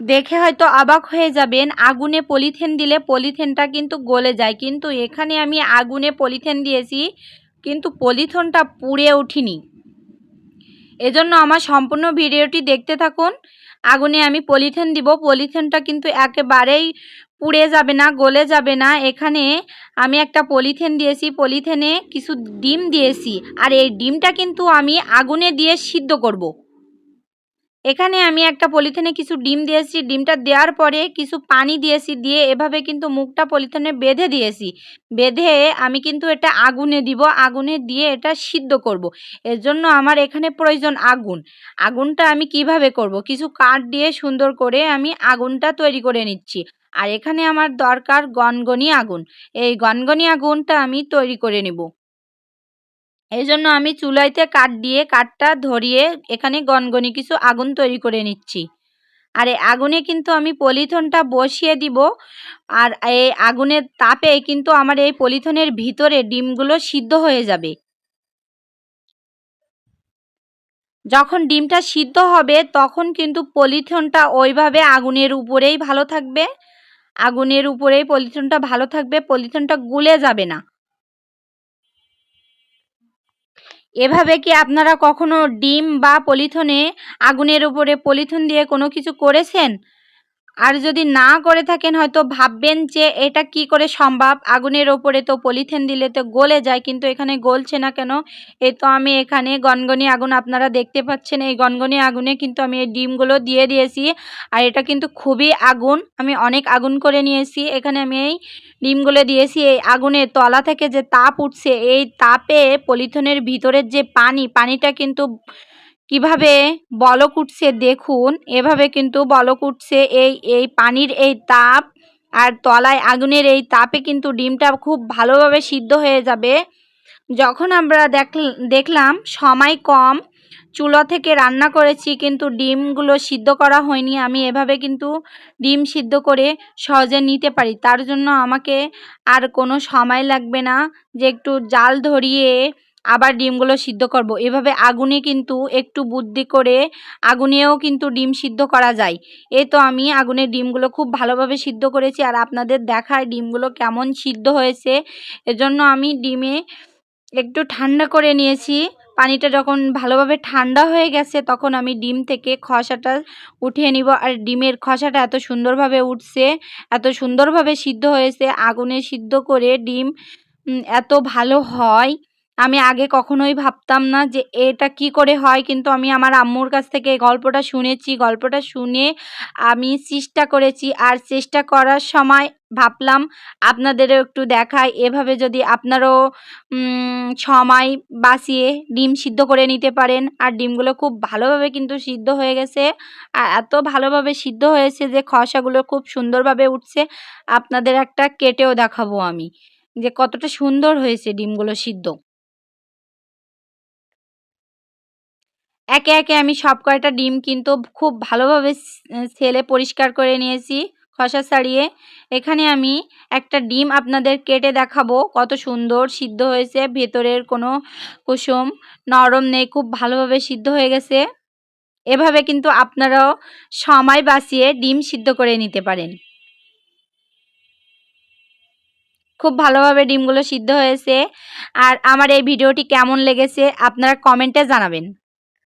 দেখে হয়তো অবাক হয়ে যাবেন, আগুনে পলিথিন দিলে পলিথিনটা কিন্তু গলে যায়। কিন্তু এখানে আমি আগুনে পলিথিন দিয়েছি, কিন্তু পলিথনটা পুড়ে ওঠেনি। এজন্য আমার সম্পূর্ণ ভিডিওটি দেখতে থাকুন। আগুনে আমি পলিথিন দিব, পলিথিনটা কিন্তু একেবারেই পুড়ে যাবে না, গলে যাবে না। এখানে আমি একটা পলিথিন দিয়েছি, পলিথিনে কিছু ডিম দিয়েছি। আর এই ডিমটা কিন্তু আমি আগুনে দিয়ে সিদ্ধ করব। এখানে আমি একটা পলিথিনে কিছু ডিম দিয়েছি। ডিমটা দেওয়ার পরে কিছু পানি দিয়েছি, দিয়ে এভাবে কিন্তু মুখটা পলিথিনে বেঁধে দিয়েছি। বেঁধে আমি কিন্তু এটা আগুনে দিব, আগুনে দিয়ে এটা সিদ্ধ করব। এর জন্য আমার এখানে প্রয়োজন আগুন। আগুনটা আমি কীভাবে করব। কিছু কাঠ দিয়ে সুন্দর করে আমি আগুনটা তৈরি করে নিচ্ছি। আর এখানে আমার দরকার গনগনি আগুন। এই গনগনি আগুনটা আমি তৈরি করে নেব। এই জন্য আমি চুলাইতে কাঠ দিয়ে কাঠটা ধরিয়ে এখানে গনগনি কিছু আগুন তৈরি করে নিচ্ছি। আর এই আগুনে কিন্তু আমি পলিথনটা বসিয়ে দিব। আর এই আগুনের তাপে কিন্তু আমার এই পলিথনের ভিতরে ডিমগুলো সিদ্ধ হয়ে যাবে। যখন ডিমটা সিদ্ধ হবে তখন কিন্তু পলিথনটা ওইভাবে আগুনের উপরেই ভালো থাকবে। আগুনের উপরেই পলিথনটা ভালো থাকবে, পলিথনটা গুলে যাবে না। এভাবে কি আপনারা কখনো ডিম বা পলিথনে আগুনের উপরে পলিথন দিয়ে কোনো কিছু করেছেন? আর যদি না করে থাকেন, হয়তো ভাববেন যে এটা কি করে সম্ভব? আগুনের ওপরে তো পলিথিন দিলে তো গলে যায়, কিন্তু এখানে গলছে না কেন? এই তো আমি এখানে গনগনি আগুন আপনারা দেখতে পাচ্ছেন, এই গনগনি আগুনে কিন্তু আমি এই ডিমগুলো দিয়ে দিয়েছি। আর এটা কিন্তু খুবই আগুন, আমি অনেক আগুন করে নিয়েছি। এখানে আমি এই ডিমগুলো দিয়েছি, এই আগুনের তলা থেকে যে তাপ উঠছে, এই তাপে পলিথিনের ভিতরের যে পানি, পানিটা কিন্তু কীভাবে বলক উঠছে দেখুন, এভাবে কিন্তু বলক উঠছে এই এই পানির এই তাপ আর তলায় আগুনের এই তাপে কিন্তু ডিমটা খুব ভালোভাবে সিদ্ধ হয়ে যাবে। যখন আমরা দেখ, দেখলাম সময় কম, চুলো থেকে রান্না করেছি কিন্তু ডিমগুলো সিদ্ধ করা হয়নি, আমি এভাবে কিন্তু ডিম সিদ্ধ করে সহজে নিতে পারি। তার জন্য আমাকে আর কোনো সময় লাগবে না যে একটু জাল ধরিয়ে আবার ডিমগুলো সিদ্ধ করব। এভাবে আগুনে কিন্তু একটু বুদ্ধি করে আগুনেও কিন্তু ডিম সিদ্ধ করা যায়। এই তো আমি আগুনের ডিমগুলো খুব ভালোভাবে সিদ্ধ করেছি আর আপনাদের দেখায় ডিমগুলো কেমন সিদ্ধ হয়েছে। এজন্য আমি ডিমে একটু ঠান্ডা করে নিয়েছি। পানিটা যখন ভালোভাবে ঠান্ডা হয়ে গেছে তখন আমি ডিম থেকে খসাটা উঠিয়ে নিব। আর ডিমের খসাটা এত সুন্দরভাবে উঠছে, এত সুন্দরভাবে সিদ্ধ হয়েছে, আগুনে সিদ্ধ করে ডিম এত ভালো হয়। আমি আগে কখনোই ভাবতাম না যে এটা কি করে হয়, কিন্তু আমি আমার আম্মুর কাছ থেকে গল্পটা শুনেছি। গল্পটা শুনে আমি চেষ্টা করেছি আর চেষ্টা করার সময় ভাবলাম, আপনাদেরও একটু দেখাই। এভাবে যদি আপনারও সময় বাঁচিয়ে ডিম সিদ্ধ করে নিতে পারেন। আর ডিমগুলো খুব ভালোভাবে কিন্তু সিদ্ধ হয়ে গেছে। আর এত ভালোভাবে সিদ্ধ হয়েছে যে খসাগুলো খুব সুন্দরভাবে উঠছে। আপনাদের একটা কেটেও দেখাবো আমি যে কতটা সুন্দর হয়েছে ডিমগুলো সিদ্ধ। একে একে আমি সব কয়টা ডিম কিন্তু খুব ভালোভাবে ছেলে পরিষ্কার করে নিয়েছি, খসা ছাড়িয়ে। এখানে আমি একটা ডিম আপনাদের কেটে দেখাবো, কত সুন্দর সিদ্ধ হয়েছে। ভেতরের কোনো কুসুম নরম নেই, খুব ভালোভাবে সিদ্ধ হয়ে গেছে। এভাবে কিন্তু আপনারাও সময় বাঁচিয়ে ডিম সিদ্ধ করে নিতে পারেন। খুব ভালোভাবে ডিমগুলো সিদ্ধ হয়েছে। আর আমার এই ভিডিওটি কেমন লেগেছে আপনারা কমেন্টে জানাবেন।